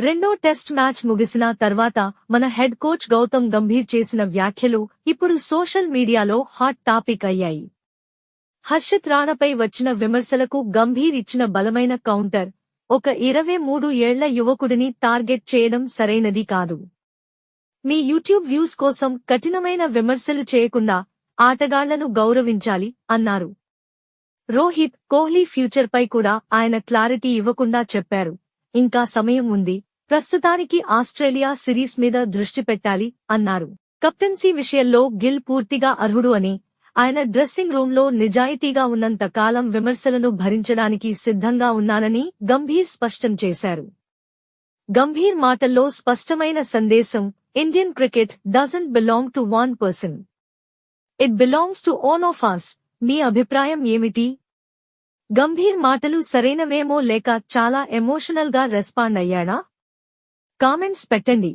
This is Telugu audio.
రెండో టెస్ట్ మ్యాచ్ ముగిసిన తర్వాత మన హెడ్ కోచ్ గౌతమ్ గంభీర్ చేసిన వ్యాఖ్యలు ఇప్పుడు సోషల్ మీడియాలో హాట్ టాపిక్ అయ్యాయి. హర్షిత్ రాణపై వచ్చిన విమర్శలకు గంభీర్ ఇచ్చిన బలమైన కౌంటర్ ఒక ఇరవై మూడు ఏళ్ళ యువకుడిని టార్గెట్ చేయడం సరైనది కాదు. మీ యూట్యూబ్ వ్యూస్ కోసం కఠినమైన విమర్శలు చేయకుండా ఆటగాళ్ళను గౌరవించాలి అన్నారు. రోహిత్ కోహ్లీ ఫ్యూచర్పై కూడా ఆయన క్లారిటీ ఇవ్వకుండా చెప్పారు. ఇంకా సమయం ఉంది. ప్రస్తుతానికి ఆస్ట్రేలియా సిరీస్ మీద దృష్టి పెట్టాలి అన్నారు. కెప్టెన్సీ విషయంలో గిల్ పూర్తిగా అర్హుడు అని ఆయన డ్రెస్సింగ్ రూంలో నిజాయితీగా ఉన్నంత కాలం విమర్శలను భరించడానికి సిద్ధంగా ఉన్నానని గంభీర్ స్పష్టం చేశారు. గంభీర్ మాటల్లో స్పష్టమైన సందేశం Indian cricket doesn't belong to one person. It belongs to one of us. మీ అభిప్రాయం ఏమిటి గంభీర్ మాటలు సరైనవేమో లేక చాలా ఎమోషనల్గా రెస్పాండ్ అయ్యాడా? కామెంట్స్ పెట్టండి.